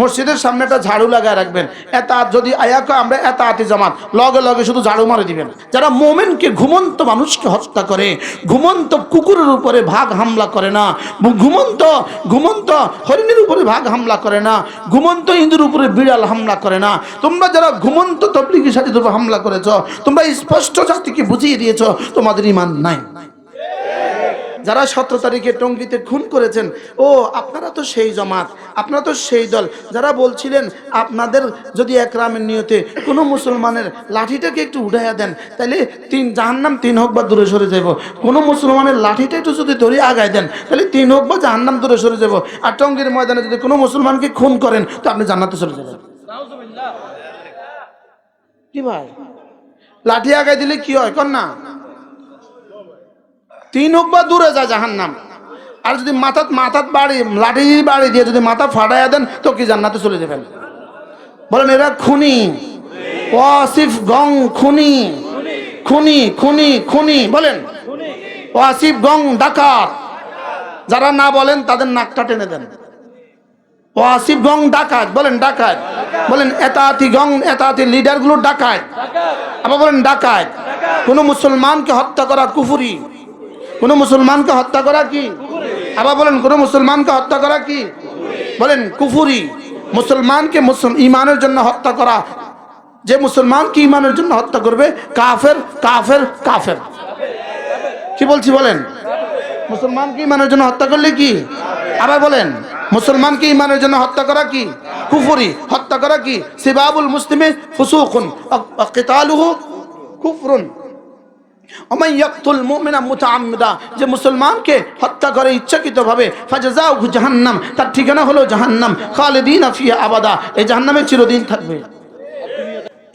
মসজিদের সামনে একটা ঝাড়ু লাগায় রাখবেন। এতা যদি আয়াকে আমরা এত আতি জামাত, লগে লগে শুধু ঝাড়ু মারে দিবেন। যারা মোমেনকে ঘুমন্ত মানুষকে হত্যা করে, ঘুমন্ত কুকুরের উপরে ভাগ হামলা করে না, ঘুমন্ত ঘুমন্ত হরিণের উপরে ভাগ হামলা করে না, ঘুমন্ত ইঁদুর উপরে বিড়াল হামলা করে না। তোমরা যারা ঘুমন্ত তবলিগি সাথে হামলা করেছ, তোমরা স্পষ্ট জাতিকে বুঝিয়ে দিয়েছ, তোমাদের ইমান নাই। যারা সতেরো তারিখে টঙ্গিতে খুন করেছেন, ও, আপনারা তো সেই জমাত, আপনারা তো সেই দল। যারা বলছিলেন, আপনাদের যদি একরামের নিয়তে কোনো মুসলমানের লাঠিটাকে একটু উঠাইয়া দেন তাহলে তিন, জাহান্নাম তিন হোক বা দূরে সরে যাব কোনো মুসলমানের লাঠিটা একটু যদি ধরে আগায় দেন তাহলে তিন হোক বা জাহান্নাম দূরে সরে যাব আর টঙ্গির ময়দানে যদি কোনো মুসলমানকে খুন করেন, তো আপনি জান্নাতে চলে যাবেন। কি ভাই? লাঠি আগায় দিলে কি হয়? কর না তিন হোক বা দূরে যায় জাহান নাম আর যদি মাথাত মাথাত বাড়ি, লাঠি বাড়ি দিয়ে যদি মাথা ফাটাইয়া দেন, তো কি জান্নাতে চলে যাবেন? বলেন, এরা খুনি। ওয়াসিফ গং খুনি। খুনি খুনি খুনি। বলেন, ওয়াসিফ গং ডাকাত। যারা না বলেন, তাদের নাকটা টেনে দেন। ওয়াসিফ গং ডাকাত। বলেন ডাকাত। বলেন, এতাতি গং, এতাতি লিডারগুলো ডাকাত। আবার বলেন, ডাকাত। কোন মুসলমানকে হত্যা করা কুফুরি। কোন মুসলমানকে হত্যা করা কি? আবার বলেন, কোন মুসলমানকে হত্যা করা কি? বলেন, কুফুরি, মুসলমানকে মুসল, ইমানের জন্য হত্যা করা। যে মুসলমানকে ইমানের জন্য হত্যা করবে, কাফের কাফের কাফের। কি বলছি বলেন? মুসলমানকে ইমানের জন্য হত্যা করলে কি? আবার বলেন, মুসলমানকে ইমানের জন্য হত্যা করা কি? কুফুরি, হত্যা করা কি? সিবাবুল মুসলিমে ফুসুকুন কিতালুহু কুফরুন। যে মুসলমানকে হত্যা করে ইচ্ছাকৃতভাবে ফাজাজাউহু জাহান্নাম, তার ঠিকানা হলো জাহান্নাম, খালিদিনা ফিহা আবাদা, এই জাহান্নামে চিরদিন থাকবে।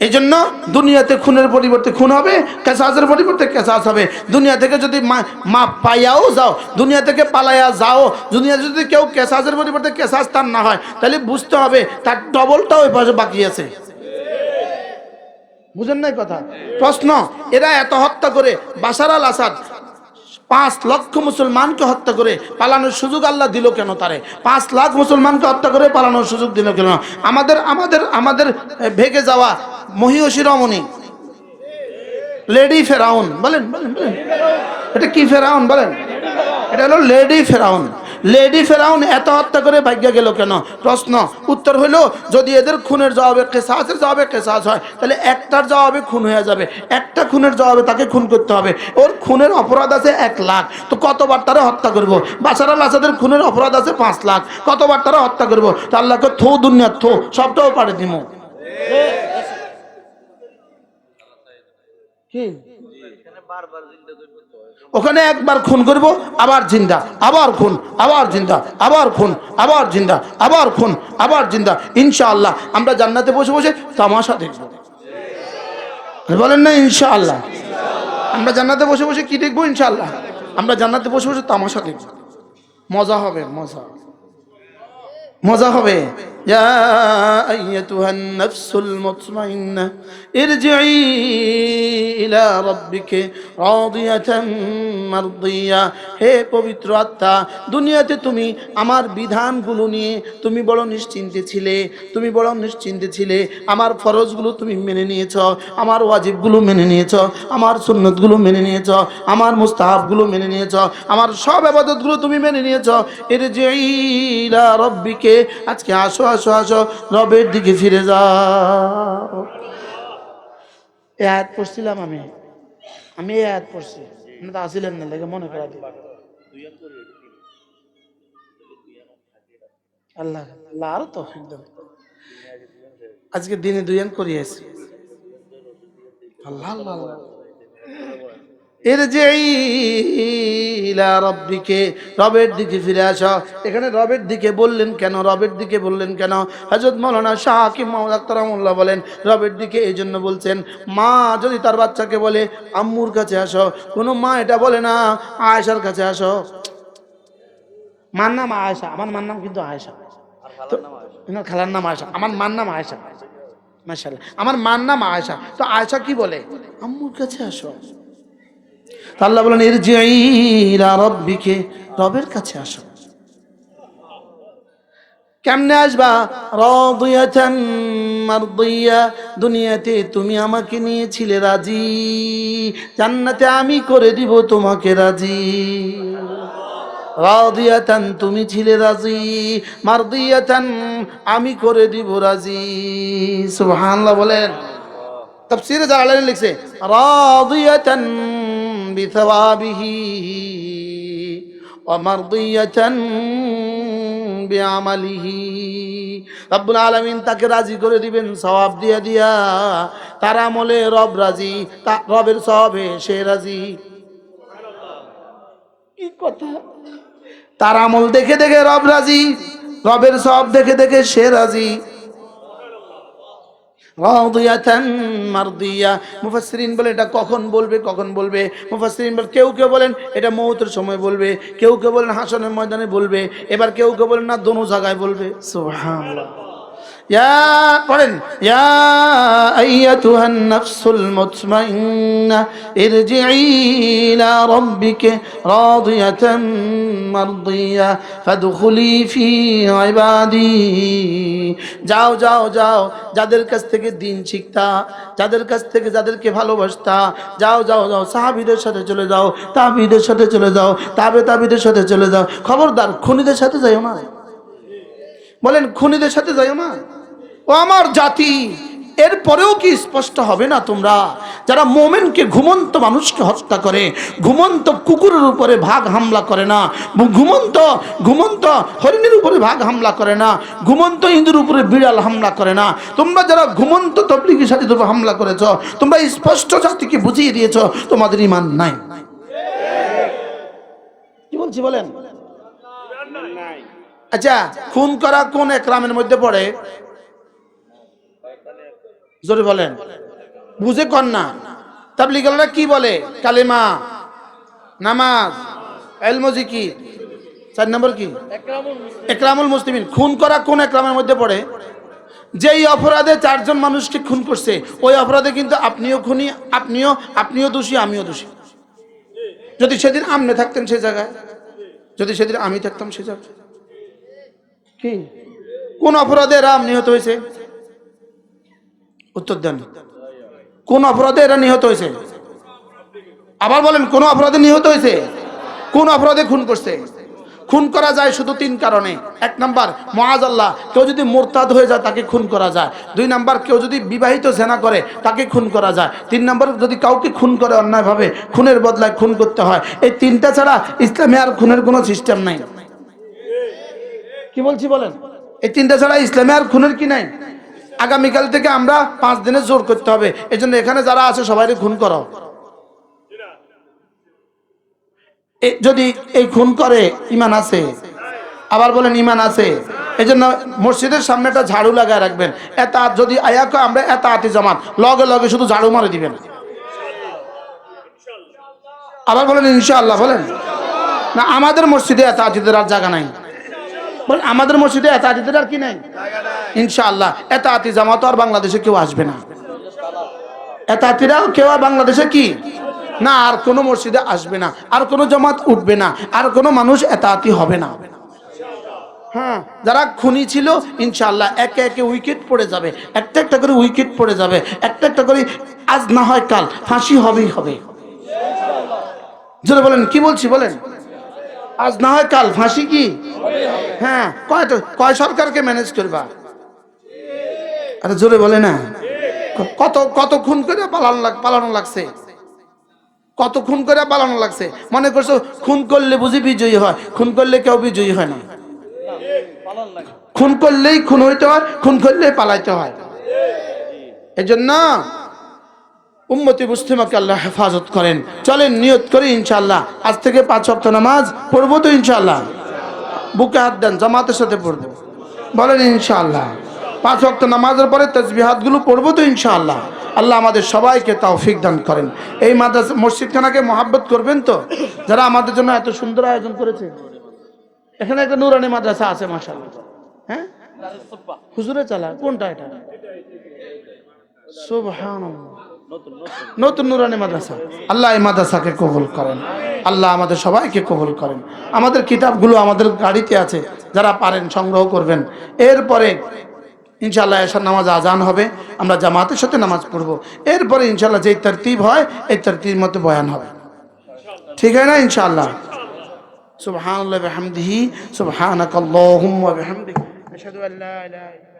এই জন্য দুনিয়াতে খুনের পরিবর্তে খুন হবে, কেসাসের পরিবর্তে কেসাস হবে। দুনিয়া থেকে যদি মা- পাইয়াও যাও, দুনিয়া থেকে পালাইয়া যাও, দুনিয়া যদি কেউ কেসাসের পরিবর্তে কেসাস তার না হয়, তাহলে বুঝতে হবে তার ডবলটা ওই পাশে বাকি আছে। বুঝেন নাই কথা? প্রশ্ন, এরা এত হত্যা করে বাসার আল আসাদ পাঁচ লক্ষ মুসলমানকে হত্যা করে পালানোর সুযোগ আল্লাহ দিল কেন তারে? পাঁচ লাখ মুসলমানকে হত্যা করে পালানোর সুযোগ দিল কেন? আমাদের আমাদের আমাদের ভেগে যাওয়া মহিষী রমণী, লেডি ফেরাউন বলেন বলেন। এটা কি ফেরাউন, বলেন? এটা হলো লেডি ফেরাউন। লেডি ফেরাউন এত হত্যা করে ভাগ্য গেল কেন? প্রশ্ন। উত্তর হইল যদি এদের খুনের জবাবে কেসাসের জবাবে কেসাস হয় তাহলে একটার জবাবে খুন হয়ে যাবে। একটা খুনের জবাবে তাকে খুন করতে হবে। ওর খুনের অপরাধ আছে এক লাখ। তো কতবার তারা হত্যা করব? বাসার আল আসাদের খুনের অপরাধ আছে পাঁচ লাখ। কতবার তারা হত্যা করব? তা আল্লাহকে থো দুনিয়া থো সবটাও পারে দিমো। কি ওখানে একবার খুন করব, আবার জিন্দা, আবার খুন, আবার জিন্দা, আবার খুন, আবার জিন্দা, আবার খুন, আবার জিন্দা। ইনশাআল্লাহ, আমরা জান্নাতে বসে বসে তামাশা দেখব। বলেন না, ইনশাআল্লাহ। আমরা জান্নাতে বসে বসে কি দেখব, ইনশাআল্লাহ? আমরা জান্নাতে বসে বসে তামাশা দেখব। মজা হবে, মজা। মজা হবে। يا أيتها النفس المطمئنة ارجعي إلى ربك راضية مرضية হে পবিত্র আত্মা দুনিয়াতে তুমি আমার বিধানগুলো নিয়ে তুমি বড় নিশ্চিন্তে ছিলে তুমি বড় নিশ্চিন্তে ছিলে আমার ফরজগুলো তুমি মেনে নিয়েছ আমার ওয়াজিবগুলো মেনে নিয়েছ আমার সুন্নতগুলো মেনে নিয়েছ আমার মুস্তাহাবগুলো মেনে নিয়েছ আমার সব আবাদতগুলো তুমি মেনে নিয়েছ এর যে ইলা রব্বিকে আজকে আসো আসো আসো, রবের দিকে ফিরে যাও। এ আয়াত পড়ছিলাম আমি। আমি এই আয়াত পড়ছি। তো আসিলেন না লেগে মনে করা আল্লাহ আল্লাহ আরও তো একদম আজকে দিনে দুই করিয়েছি। আল্লাহ আল্লাহ আল্লাহ। রব্বিকে রবের দিকে ফিরে আসো। এখানে রবের দিকে বললেন কেন? রবের দিকে বললেন কেন? শাহ হাকিম মোহাম্মদ বলেন রবের দিকে এই জন্য বলছেন মা যদি তার বাচ্চাকে বলে আম্মুর কাছে আসো কোনো মা এটা বলে না আয়েশার কাছে আসো। মার নাম আয়েশা আমার মার নাম কিন্তু আয়েশা। খালার নাম আয়েশা আমার মার নাম আয়েশা। মাশাআল্লাহ আমার মার নাম আয়েশা। তো আয়েশা কি বলে? আম্মুর কাছে আসো। তা আল্লাহ বলেন এর রব্বিকে, রবের কাছে আসো। কেমনে আসবা? রাদিয়াতান দুনিয়াতে তুমি আমাকে নিয়েছিলে রাজি, জান্নাতে আমি করে দিব তোমাকে রাজি। রাদিয়াতান, তুমি ছিলে রাজি, মারদিয়াতান আমি করে দিব রাজি। সুবহানাল্লাহ বলেন। তাফসীরে জালালাইন লিখছে, রাদিয়াতান ওয়া মারদিয়াতান বিআমালিহি। রব্বুল আলামিন তাকে রাজি করে দিবেন, সওয়াব দিয়া দিয়া। তার আমলে রব রাজি রবের সওয়াবে সে রাজি। কি কথা? তার আমল দেখে দেখে রব রাজি, রবের সব দেখে দেখে সে রাজি। মারদিয়া। মুফাসসিরিন বলে, এটা কখন বলবে কখন বলবে? মুফাসরিন বলে, কেউ কেউ বলেন, এটা মৌতের সময় বলবে। কেউ কেউ বলেন, হাসনের ময়দানে বলবে। এবার কেউ কেউ বলেন, না, দোনো জায়গায় বলবে। সুবহানাল্লাহ। ইয়া ইয়া নাফসুল ফি যাও যাও যাও, যাদের কাছ থেকে দিন শিখতা, যাদের কাছ থেকে যাদেরকে ভালোবাসতা, যাও যাও যাও, সাহাবীদের সাথে চলে যাও, তাবিদের সাথে চলে যাও, তাবে তাবিদের সাথে চলে যাও, খবরদার, খুনিদের সাথে যাইও না। বলেন, খুনিদের সাথে যাইও না। আমার জাতি এরপরেও কি স্পষ্ট হবে না তোমরা? যারা মোমেনকে ঘুমন্ত মানুষকে হত্যা করে ঘুমন্ত কুকুরের উপরে ভাগ হামলা করে না ঘুমন্ত ঘুমন্ত হরিণের উপরে ভাগ হামলা করে না ঘুমন্ত ইঁদুর উপরে বিড়াল হামলা করে না তোমরা যারা ঘুমন্ত তবলিগি সাথে উপর হামলা করেছ তোমরা স্পষ্ট জাতিকে বুঝিয়ে দিয়েছ তোমাদের ইমান নাই। কি বলছি বলেন? আচ্ছা খুন করা কোন একরামের মধ্যে পড়ে? জোরে বলেন। বুঝে কন না। তাবলিগালরা কি বলে? কালেমা, নামাজ এলমজিকি চার নম্বর কি? একরামুল মুসলিমিন। খুন করা কোন একরামের মধ্যে পড়ে? যেই অপরাধে চারজন মানুষকে খুন করছে, ওই অপরাধে কিন্তু আপনিও খুনি, আপনিও আপনিও দোষী, আমিও দোষী। যদি সেদিন আমনে থাকতেন সে জায়গায়, যদি সেদিন আমি থাকতাম সে জায়গায়। কি? কোন অপরাধে এরা নিহত হয়েছে? উত্তর দেন। কোন অপরাধে এরা নিহত হয়েছে? আবার বলেন, কোন অপরাধে নিহত হয়েছে? কোন অপরাধে খুন করছে? খুন করা যায় শুধু তিন কারণে। এক নাম্বার মহাজ আল্লাহ কেউ যদি মোরতাদ হয়ে যায়, তাকে খুন করা যায়। দুই নাম্বার, কেউ যদি বিবাহিত সেনা করে, তাকে খুন করা যায়। তিন নাম্বার, যদি কাউকে খুন করে অন্যায়ভাবে, খুনের বদলায় খুন করতে হয়। এই তিনটা ছাড়া ইসলামে আর খুনের কোনো সিস্টেম নাই। কি বলছি বলেন? এই তিনটা ছাড়া ইসলামে আর খুনের কি নাই? আগামীকাল থেকে আমরা পাঁচ দিনে জোর করতে হবে। এই জন্য এখানে যারা আছে সবাই খুন করো। যদি এই খুন করে, ইমান আছে। আবার বলেন ইমান আছে। এই জন্য মসজিদের সামনে একটা ঝাড়ু লাগায় রাখবেন। এত যদি আয়াকে আমরা এত আতি জামাত। লগে লগে শুধু ঝাড়ু মারে দিবেন। আবার বলেন ইনশাআল্লাহ, বলেন। না, আমাদের মসজিদে এত আতিদের আর জায়গা নাই। বলেন আমাদের মসজিদে এত আতিদের আর কি নাই? ইনশাআল্লাহ এত আতি জামাত আর বাংলাদেশে কেউ আসবে না। এত আতিরাও কেউ আর বাংলাদেশে কি? না, আর কোনো মসজিদে আসবে না, আর কোনো জামাত উঠবে না, আর কোনো মানুষ এতাতি হবে না। হ্যাঁ যারা খুনি ছিল, ইনশাআল্লাহ, একে একে উইকেট পড়ে যাবে, একটা একটা করে উইকেট পড়ে যাবে, একটা একটা করে, আজ না হয় কাল, ফাঁসি হবেই হবে। বলেন, কি বলছি বলেন? আজ না হয় কাল, ফাঁসি কি? হ্যাঁ কয়টা কয় সরকারকে ম্যানেজ করবা? আরে জোরে বলে না। কত কত খুন করে পালানো পালানো লাগছে? কত খুন করে পালানো লাগছে? মনে করছ খুন করলে বুঝি বিজয়ী হয়, খুন করলে কেউ বিজয়ী হয় না? খুন করলেই খুন হইতে হয়, খুন করলেই পালাইতে হয়। এই জন্য উম্মতি মুসলিমাকে আল্লাহ হেফাজত করেন। চলেন, নিয়ত করি ইনশাল্লাহ আজ থেকে পাঁচ অক্ট নামাজ পড়ব তো ইনশাল্লাহ বুকে হাত দেন, জামাতের সাথে পড়ব। বলেন ইনশাআল্লাহ। পাঁচ ওয়াক্ত নামাজের পরে তসবিহাতগুলো পড়ব তো ইনশাআল্লাহ। আল্লাহ আমাদের সবাইকে তৌফিক দান করেন। এই মাদ্রাসা মসজিদখানাকে মহাব্বত করবেন তো? যারা আমাদের জন্য এত সুন্দর আয়োজন করেছে। এখানে একটা নুরানি মাদ্রাসা আছে, মাশাআল্লাহ। হ্যাঁ? হুজুরে চালা, কোনটা এটা? সুবহানাল্লাহ। নতুন নুরানি মাদ্রাসা। আল্লাহ এই মাদ্রাসাকে কবুল করেন। আল্লাহ আমাদের সবাইকে কবুল করেন। আমাদের কিতাবগুলো আমাদের গাড়িতে আছে, যারা পারেন সংগ্রহ করবেন। এরপরে ইনশাল্লাহ এসার নামাজ আজান হবে, আমরা জামাতের সাথে নামাজ পড়ব। এরপরে ইনশাল্লাহ যেই তরতিব হয়, এই তরতিব মতো বয়ান হবে। ঠিক আছে না ইনশাআল্লাহ? সুবহানাল্লাহি, বিহামদিহি, সুবহানাকাল্লাহুম্মা ওয়া বিহামদিক আশহাদু আল্লা ইলাহা